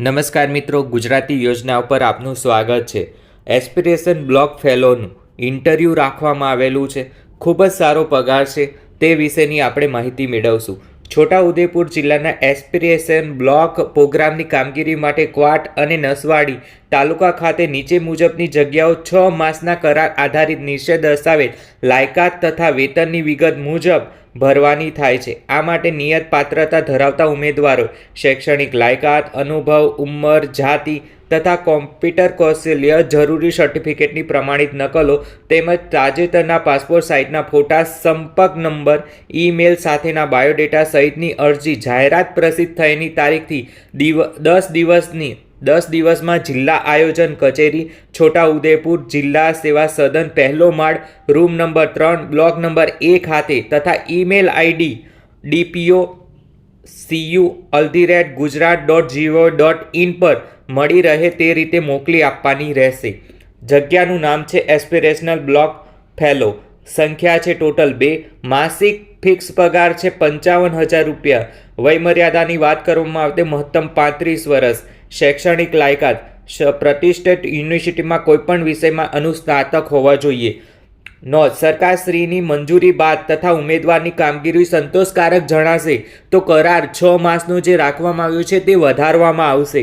નમસ્કાર મિત્રો, ગુજરાતી યોજના ઉપર આપનું સ્વાગત છે. એસ્પિરેશન બ્લોક ફેલોનું ઇન્ટરવ્યૂ રાખવામાં આવેલું છે. ખૂબ જ સારો પગાર છે, તે વિશેની આપણે માહિતી મેળવશું. છોટાઉદેપુર જિલ્લાના એસ્પિરેશન બ્લોક પ્રોગ્રામની કામગીરી માટે ક્વાટ અને નસવાડી તાલુકા ખાતે નીચે મુજબની જગ્યાઓ છ માસના કરાર આધારિત નિશ્ચય દર્શાવેલ લાયકાત તથા વેતનની વિગત મુજબ ભરવાની થાય છે. આ માટે નિયત પાત્રતા ધરાવતા ઉમેદવારો શૈક્ષણિક લાયકાત, અનુભવ, ઉંમર, જાતિ તથા કોમ્પ્યુટર કૌશલ્ય જરૂરી સર્ટિફિકેટની પ્રમાણિત નકલો તેમજ તાજેતરના પાસપોર્ટ સાઇઝના ફોટા, સંપર્ક નંબર, ઈમેલ સાથેના બાયોડેટા સહિતની અરજી જાહેરાત પ્રસિદ્ધ થયેની તારીખથી દિવ, દસ દિવસની, દસ દિવસમાં જિલ્લા આયોજન કચેરી, છોટાઉદેપુર જિલ્લા સેવા સદન પહેલો માળ, રૂમ નંબર ત્રણ, બ્લોક નંબર એ ખાતે તથા ઈમેલ આઈડી, ડીપીઓ સીયુ અલ્ધીરેટ Gujarat dot gov dot in પર મળી રહે તે રીતે મોકલી આપવાની રહેશે. જગ્યાનું નામ છે એસ્પિરેશનલ બ્લોક ફેલો. સંખ્યા છે ટોટલ બે. માસિક ફિક્સ પગાર છે પંચાવન હજાર રૂપિયા. વયમર્યાદાની વાત કરવામાં આવતે મહત્તમ પાંત્રીસ વર્ષ. શૈક્ષણિક લાયકાત. પ્રતિષ્ઠિત યુનિવર્સિટીમાં કોઈપણ વિષયમાં અનુસ્નાતક હોવા જોઈએ. નોંધ સરકારશ્રીની મંજૂરી બાદ તથા ઉમેદવારની કામગીરી સંતોષકારક જણાશે, તો કરાર છ માસનું જે રાખવામાં આવ્યું છે તે વધારવામાં આવશે.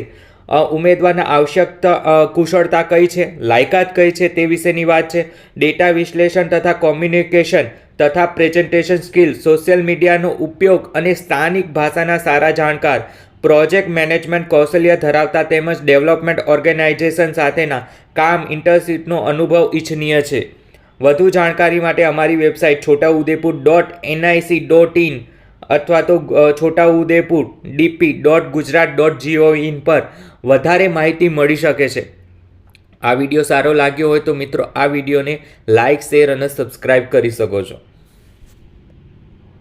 ઉમેદવારના આવશ્યકતા કુશળતા કઈ છે? લાયકાત કઈ છે તે વિશેની વાત છે. ડેટા વિશ્લેષણ તથા કોમ્યુનિકેશન તથા પ્રેઝન્ટેશન સ્કિલ, સોશિયલ મીડિયાનો ઉપયોગ અને સ્થાનિક ભાષાના સારા જાણકાર, પ્રોજેક્ટ મેનેજમેન્ટ કૌશલ્ય ધરાવતા તેમજ ડેવલપમેન્ટ ઓર્ગેનાઇઝેશન સાથેના કામ ઇન્ટરશીપનો અનુભવ ઇચ્છનીય છે. વધુ જાણકારી માટે અમારી website Chhotaudepur dot NIC dot in અથવા તો Chhotaudepur DP dot Gujarat dot gov in પર વધારે માહિતી મળી શકે છે. આ વીડિયો સારો લાગ્યો હોય તો મિત્રો આ વિડીયોને લાઇક, શેર અને સબસ્ક્રાઇબ કરી શકો છો.